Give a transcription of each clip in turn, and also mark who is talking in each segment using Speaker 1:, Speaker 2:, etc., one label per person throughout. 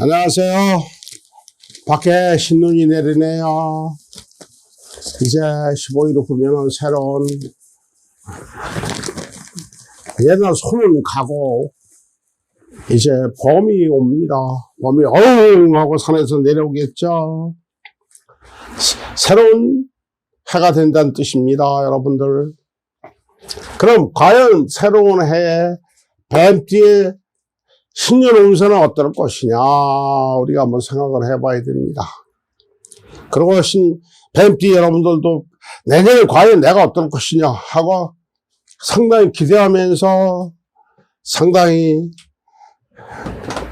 Speaker 1: 안녕하세요. 밖에 신눈이 내리네요. 이제 15일 후면은 새로운 옛날 손은 가고 이제 봄이 옵니다. 봄이 어웅 하고 산에서 내려오겠죠. 새- 새로운 해가 된다는 뜻입니다, 여러분들. 그럼 과연 새로운 해에 뱀띠의 신년 운세는 어떨 것이냐 우리가 한번 생각을 해봐야 됩니다. 그리고 신 뱀띠 여러분들도 내년에 과연 내가 어떨 것이냐 하고 상당히 기대하면서 상당히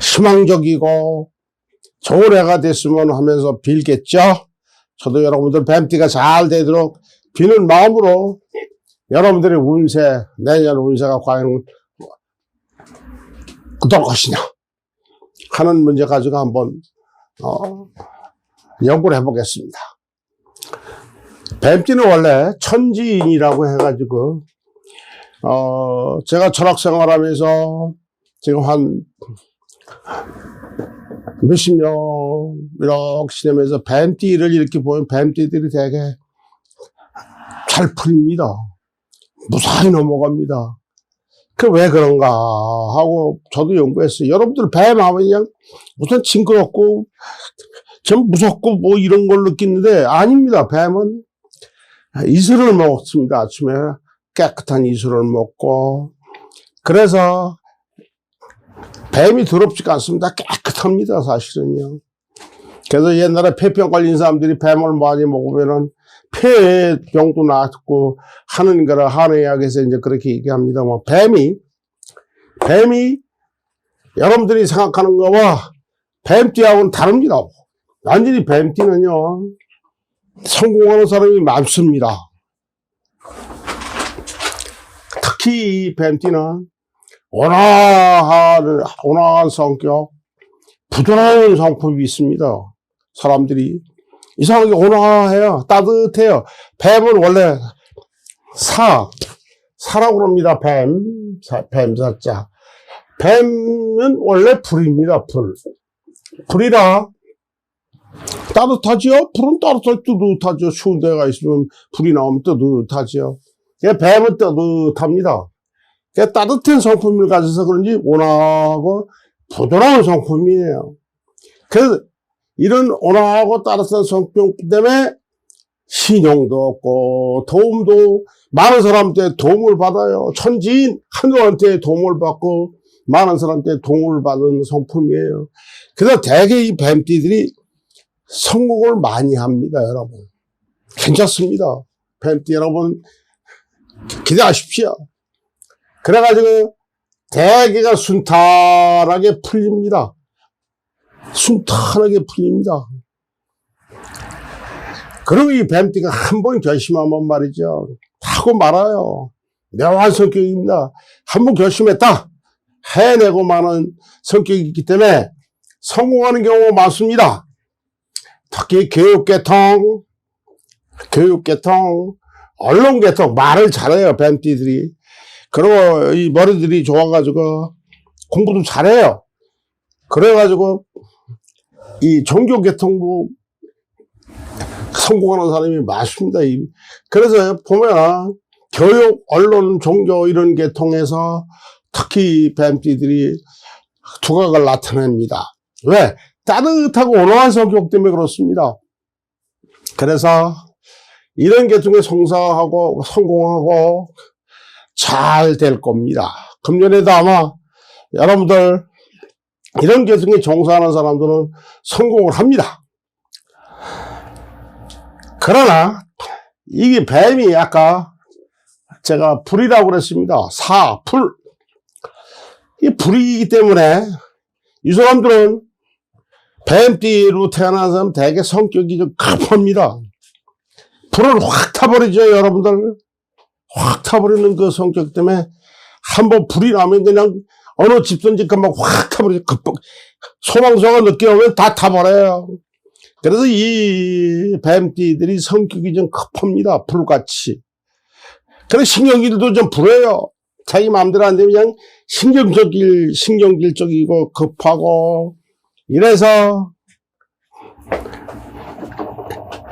Speaker 1: 희망적이고 좋은 해가 됐으면 하면서 빌겠죠. 저도 여러분들 뱀띠가 잘 되도록 비는 마음으로 여러분들의 운세 내년 운세가 과연 어떨 것이냐 하는 문제 가지고 한번 어, 연구를 해보겠습니다. 뱀띠는 원래 천지인이라고 해가지고 어, 제가 철학 생활하면서 지금 한 몇십 년 이렇게 지내면서 뱀띠를 이렇게 보면 뱀띠들이 되게 잘 풀립니다. 무사히 넘어갑니다. 그 왜 그런가 하고 저도 연구했어요. 여러분들 뱀 하면 그냥 무슨 징그럽고 좀 무섭고 뭐 이런 걸 느끼는데 아닙니다. 뱀은 이슬을 먹습니다. 아침에 깨끗한 이슬을 먹고 그래서 뱀이 더럽지가 않습니다. 깨끗합니다. 사실은요. 그래서 옛날에 폐병 걸린 사람들이 뱀을 많이 먹으면은 폐병도 낫고 하는 거라 한의학에서 이제 그렇게 얘기합니다만 뱀이 뱀이 여러분들이 생각하는 거와 뱀띠하고는 다릅니다. 완전히 뱀띠는요 성공하는 사람이 많습니다. 특히 이 뱀띠는 온화한 온화한 성격, 부드러운 성품이 있습니다. 사람들이 이상하게 온화해요. 따뜻해요. 뱀은 원래 사, 사라고 그럽니다. 뱀, 사, 뱀사자. 뱀은 원래 불입니다. 불. 불이라 따뜻하지요? 불은 따뜻할 뜨뜻하죠. 추운 데가 있으면 불이 나오면 뜨뜻하지요. 예, 뱀은 뜨뜻합니다. 예, 따뜻한 성품을 가져서 그런지 온화하고 부드러운 성품이에요. 그래서 이런 온화하고 따뜻한 성격 때문에 신용도 없고 도움도 많은 사람한테 도움을 받아요. 천지인 하늘한테 도움을 받고 많은 사람한테 도움을 받은 성품이에요. 그래서 대개 이 뱀띠들이 성공을 많이 합니다, 여러분. 괜찮습니다. 뱀띠 여러분 기대하십시오. 그래가지고 대개가 순탄하게 풀립니다. 순탄하게 풀립니다. 그리고 이 뱀띠가 한 번 결심하면 말이죠. 하고 말아요. 묘한 성격입니다. 한 번 결심했다. 해내고 마는 성격이 있기 때문에 성공하는 경우가 많습니다. 특히 교육계통, 교육계통, 언론계통, 말을 잘해요, 뱀띠들이. 그리고 이 머리들이 좋아가지고 공부도 잘해요. 그래가지고 이 종교계통부 성공하는 사람이 많습니다. 이- 그래서 보면 교육, 언론, 종교 이런 계통에서 특히 뱀띠들이 두각을 나타냅니다. 왜? 따뜻하고 온화한 성격 때문에 그렇습니다. 그래서 이런 계통에 성사하고 성공하고 잘 될 겁니다. 금년에도 아마 여러분들 이런 계통에 종사하는 사람들은 성공을 합니다. 그러나 이게 뱀이 아까 제가 불이라고 그랬습니다. 사, 불. 이 불이기 때문에 이 사람들은 뱀띠로 태어난 사람 대개 성격이 좀 급합니다. 불을 확 타버리죠, 여러분들. 확 타버리는 그 성격 때문에 한번 불이 나면 그냥 어느 집든지 그만 확 타버리죠. 급박. 소방서가 늦게 오면 다 타버려요. 그래서 이 뱀띠들이 성격이 좀 급합니다. 불같이. 그래서 신경질도 좀 불어요. 자기 마음대로 안 되면 그냥 신경질, 신경질적이고 급하고 이래서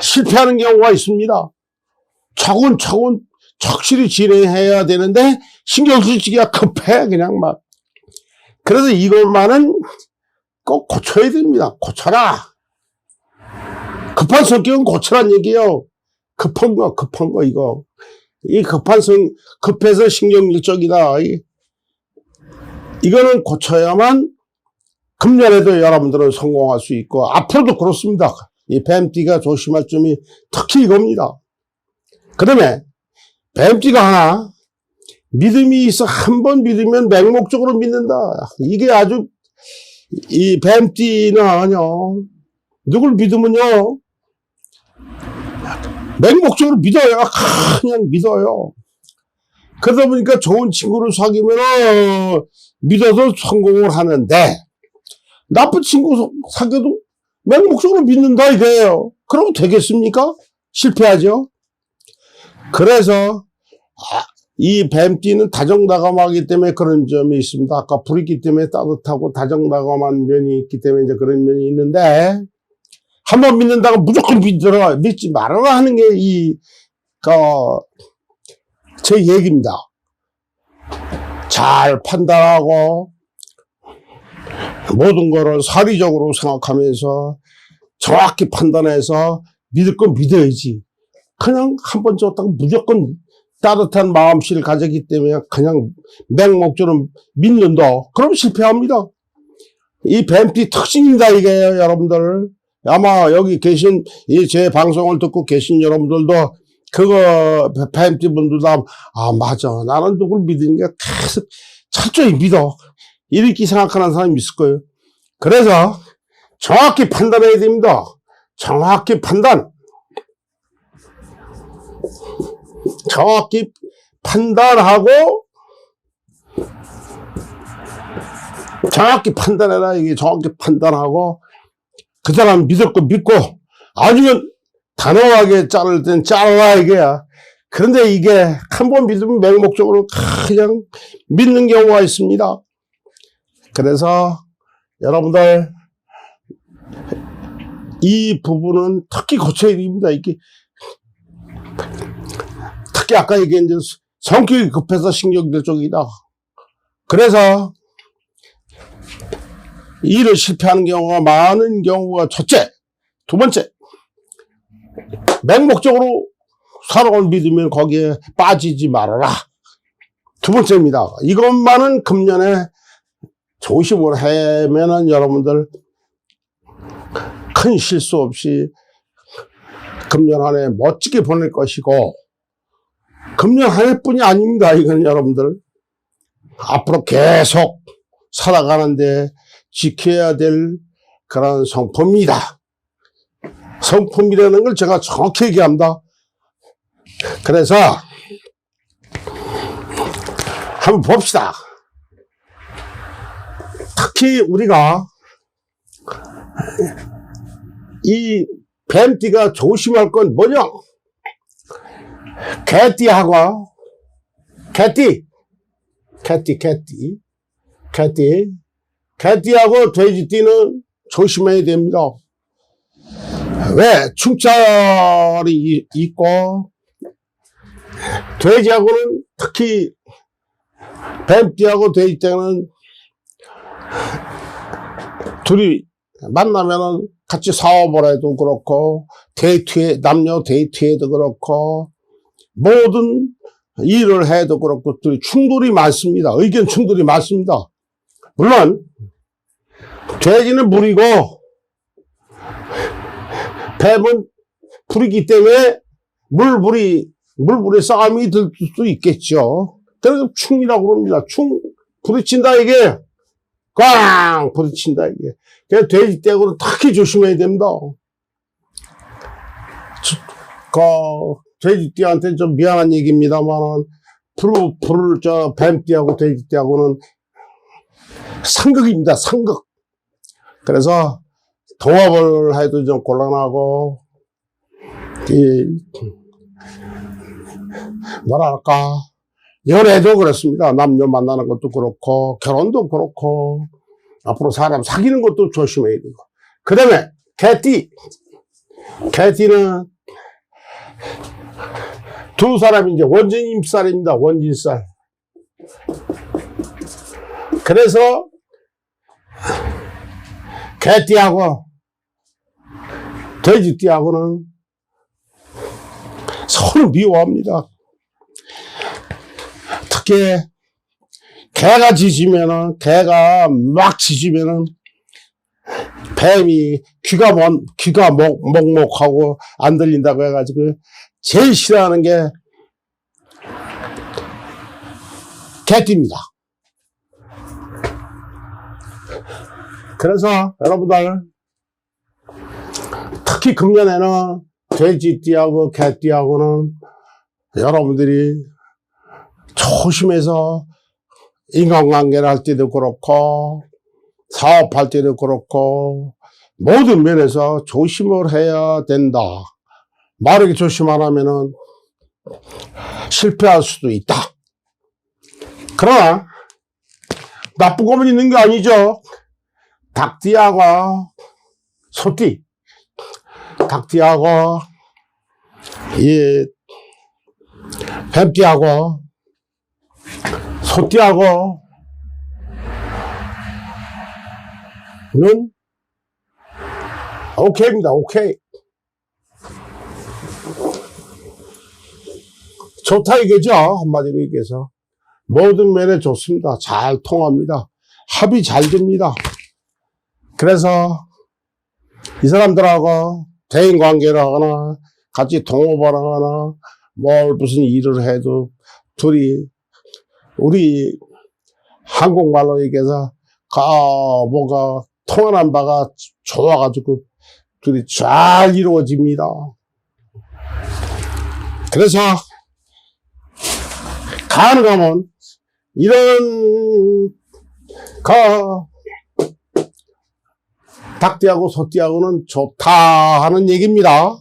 Speaker 1: 실패하는 경우가 있습니다. 차근차근 착실히 진행해야 되는데 신경 쓰기가 급해 그냥 막 그래서 이것만은 꼭 고쳐야 됩니다. 고쳐라. 급한 성격은 고쳐란 얘기예요. 급한 거 급한 거 이거 이 급한 성 급해서 신경질적이다. 이- 이거는 고쳐야만 금년에도 여러분들은 성공할 수 있고 앞으로도 그렇습니다. 이 뱀띠가 조심할 점이 특히 이겁니다. 그다음에 뱀띠가 하나 믿음이 있어 한 번 믿으면 맹목적으로 믿는다. 이게 아주 이 뱀띠는요 누굴 믿으면요 맹목적으로 믿어요. 그냥 믿어요. 그러다 보니까 좋은 친구를 사귀면 믿어서 성공을 하는데 나쁜 친구 사귀어도 맹목적으로 믿는다 이거예요. 그러면 되겠습니까? 실패하죠. 그래서 아, 이 뱀띠는 다정다감하기 때문에 그런 점이 있습니다. 아까 불이기 때문에 따뜻하고 다정다감한 면이 있기 때문에 이제 그런 면이 있는데 한번 믿는다고 무조건 믿더라 믿지 말아라 하는 게이 그, 제 얘기입니다. 잘 판단하고 모든 거를 사리적으로 생각하면서 정확히 판단해서 믿을 건 믿어야지. 그냥 한 번 줬다고 무조건 따뜻한 마음씨를 가졌기 때문에 그냥 맹목적으로 믿는다. 그럼 실패합니다. 이 뱀피 특징이다 이게요, 여러분들. 아마 여기 계신 이 제 방송을 듣고 계신 여러분들도 그거 뱀피 분들 다 아, 맞아. 나는 누굴 믿는 게 계속 철저히 믿어. 이렇게 생각하는 사람이 있을 거예요. 그래서 정확히 판단해야 됩니다. 정확히 판단. 정확히 판단하고 정확히 판단해라. 이게 정확히 판단하고 그 사람 믿을 거 믿고 아니면 단호하게 자를 땐 잘라 이게야. 그런데 이게 한 번 믿으면 맹목적으로 그냥 믿는 경우가 있습니다. 그래서 여러분들 이 부분은 특히 고쳐야 됩니다. 이게 특히 아까 얘기한 성격이 급해서 신경질 쪽이다. 그래서 일을 실패하는 경우가 많은 경우가 첫째, 두 번째 맹목적으로 사랑을 믿으면 거기에 빠지지 말아라. 두 번째입니다. 이것만은 금년에 조심을 하면은 여러분들 큰 실수 없이 금년 한해 멋지게 보낼 것이고 금년 한 해뿐이 아닙니다. 이건 여러분들 앞으로 계속 살아가는데 지켜야 될 그런 성품입니다. 성품이라는 걸 제가 정확히 얘기합니다. 그래서 한번 봅시다. 특히 우리가 이 뱀띠가 조심할 건 뭐냐? 개띠하고 개띠, 개띠, 개띠, 개띠, 개띠하고 돼지띠는 조심해야 됩니다. 왜? 충찰이 이- 있고 돼지하고는 특히 뱀띠하고 돼지띠는 둘이 만나면은 같이 사업을 해도 그렇고 데이트에 남녀 데이트에도 그렇고 모든 일을 해도 그렇고 충돌이 많습니다. 의견 충돌이 많습니다. 물론 돼지는 물이고 뱀은 불이기 때문에 물불이 물불의 싸움이 들 수도 있겠죠. 그래서 충이라고 그럽니다. 충 부딪힌다 이게 꽝 부딪힌다 이게. 그래서 돼지 떼고는 특히 조심해야 됩니다. 저- 그 돼지띠한테 좀 미안한 얘기입니다만은 불, 불, 저, 뱀띠하고 돼지띠하고는 상극입니다, 상극. 그래서 동업을 해도 좀 곤란하고, 이, 뭐랄까, 연애도 그렇습니다. 남녀 만나는 것도 그렇고, 결혼도 그렇고, 앞으로 사람 사귀는 것도 조심해야 되고. 그 다음에, 개띠. 개띠는 두 사람이 이제 원진임살입니다. 원진살. 그래서 개띠하고 돼지띠하고는 서로 미워합니다. 특히 개가 짖으면은 개가 막 짖으면은 뱀이 귀가 먼 귀가 목, 먹먹하고 안 들린다고 해가지고 제일 싫어하는 게 개띠입니다. 그래서 여러분들 특히 금년에는 돼지띠하고 개띠하고는 여러분들이 조심해서 인간관계를 할 때도 그렇고 사업할 때도 그렇고 모든 면에서 조심을 해야 된다. 말하기 조심 안 하면은 실패할 수도 있다. 그러나 나쁜 것만 있는 게 아니죠. 닭띠하고 소띠, 닭띠하고 이 뱀띠하고 소띠하고 는 오케이입니다. 오케이. 좋다 이거죠. 한마디로 얘기해서. 모든 면에 좋습니다. 잘 통합니다. 합이 잘 됩니다. 그래서 이 사람들하고 대인 관계를 하거나 같이 동업을 하거나 뭘 무슨 일을 해도 둘이 우리 한국말로 얘기해서 가 뭐가 통하는 바가 좋아가지고 둘이 잘 이루어집니다. 그래서 가능하면 이런 가 닭띠하고 소띠하고는 좋다 하는 얘기입니다.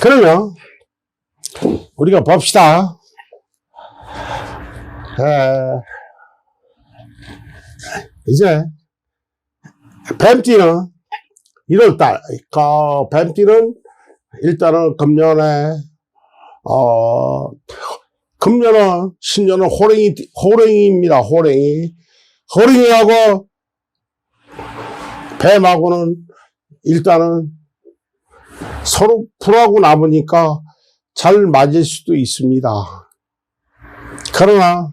Speaker 1: 그러면 우리가 봅시다. 에, 이제 뱀띠는 1월달 그 뱀띠는 일단은 금년에 어 금년은 신년은 호랭이 호랭이입니다. 호랭이 호랭이하고 뱀하고는 일단은 서로 불하고 남으니까 잘 맞을 수도 있습니다. 그러나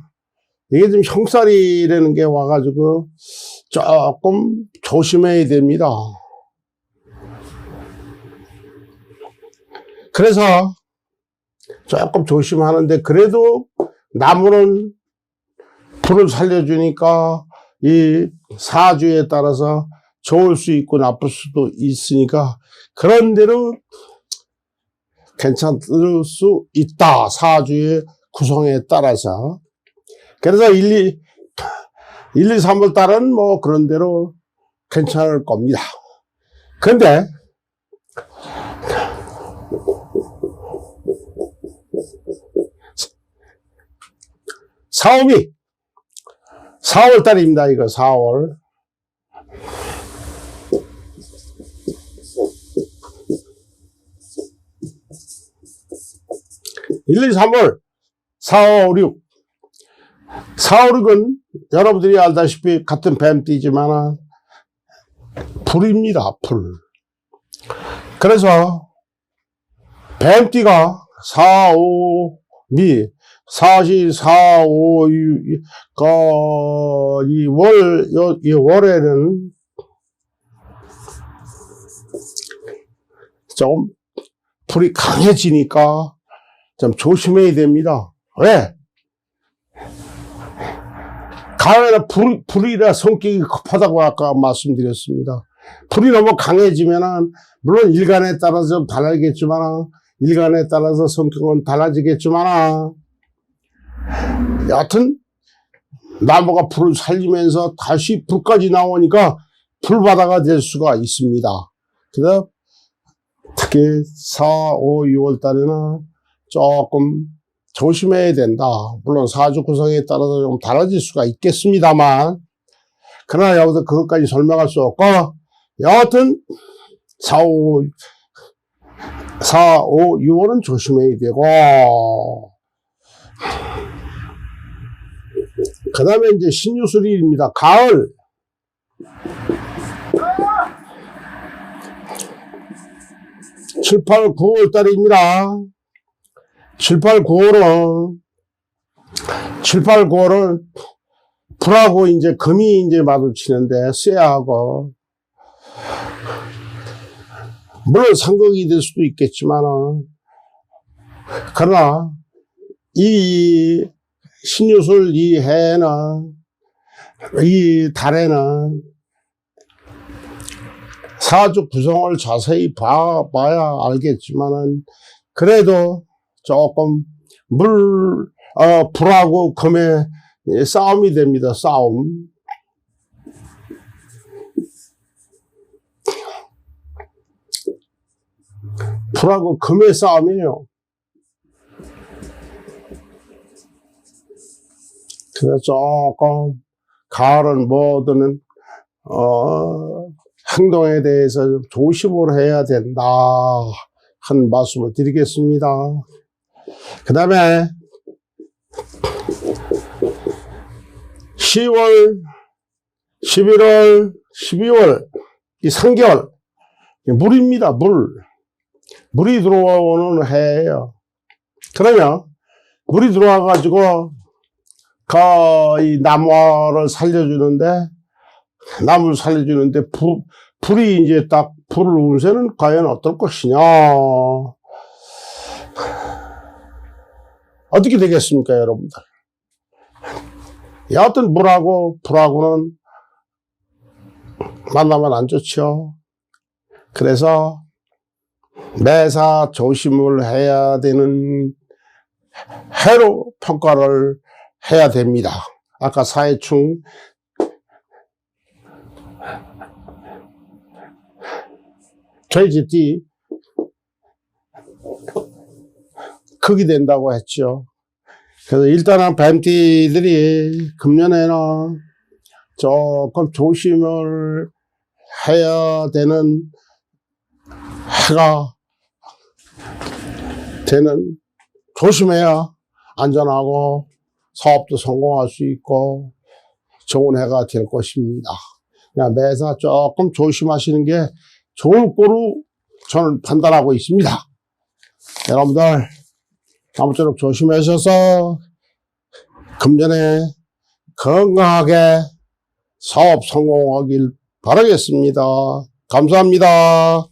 Speaker 1: 이게 좀 형살이라는 게 와가지고 조금 조심해야 됩니다. 그래서 조금 조심하는데 그래도 나무는 불을 살려주니까 이 사주에 따라서 좋을 수 있고 나쁠 수도 있으니까 그런 대로 괜찮을 수 있다. 사주의 구성에 따라서. 그래서 1, 2, 1, 2, 3월 달은 뭐 그런 대로 괜찮을 겁니다. 근데 사업이 4월 달입니다. 이거 4월. 일, 이, 삼월, 사, 오, 육. 사, 오, 육은 여러분들이 알다시피 같은 뱀띠지만 불입니다. 불. 그래서 뱀띠가 사, 오, 미, 사시, 사, 오, 유, 그, 이 월, 요, 이 월에는 좀 불이 강해지니까 좀 조심해야 됩니다. 왜? 가을에 불, 불이라 성격이 급하다고 아까 말씀드렸습니다. 불이 너무 강해지면은, 물론 일간에 따라서 좀 달라지겠지만, 일간에 따라서 성격은 달라지겠지만, 여하튼, 나무가 불을 살리면서 다시 불까지 나오니까 불바다가 될 수가 있습니다. 그래서 특히 4, 5, 6월 달에는 조금 조심해야 된다. 물론 사주 구성에 따라서 좀 달라질 수가 있겠습니다만, 그러나 여기서 그것까지 설명할 수 없고, 여하튼, 4, 5, 4, 5, 6월은 조심해야 되고, 그 다음에 이제 신유술일입니다. 가을. 칠, 팔, 9월 달입니다. 7, 8, 9월은, 7, 8, 9월은 불하고 이제 금이 이제 마주치는데 쇠하고, 물론 상극이 될 수도 있겠지만은, 그러나, 이 신유술 이 해는, 이 달에는 사주 구성을 자세히 봐, 봐야 알겠지만은, 그래도 조금 물, 어, 불하고 금의 싸움이 됩니다. 싸움. 불하고 금의 싸움이에요. 그래서 조금 가을은 뭐든 어, 행동에 대해서 좀 조심을 해야 된다 하는 말씀을 드리겠습니다. 그 다음에 10월, 11월, 12월 이 3개월 물입니다. 물. 물이 들어오는 해예요. 그러면 물이 들어와 가지고 그이 나무를 살려주는데 나무를 살려주는데 불, 불이 이제 딱 불을 운세는 과연 어떨 것이냐? 어떻게 되겠습니까 여러분들? 여하튼 물하고 불하고는 만나면 안 좋죠. 그래서 매사 조심을 해야 되는 해로 평가를 해야 됩니다. 아까 사회충 돼지띠 크게 된다고 했죠. 그래서 일단은 뱀띠들이 금년에는 조금 조심을 해야 되는 해가 되는 조심해야 안전하고 사업도 성공할 수 있고 좋은 해가 될 것입니다. 그냥 매사 조금 조심하시는 게 좋을 거로 저는 판단하고 있습니다. 여러분들 아무쪼록 조심하셔서 금년에 건강하게 사업 성공하길 바라겠습니다. 감사합니다.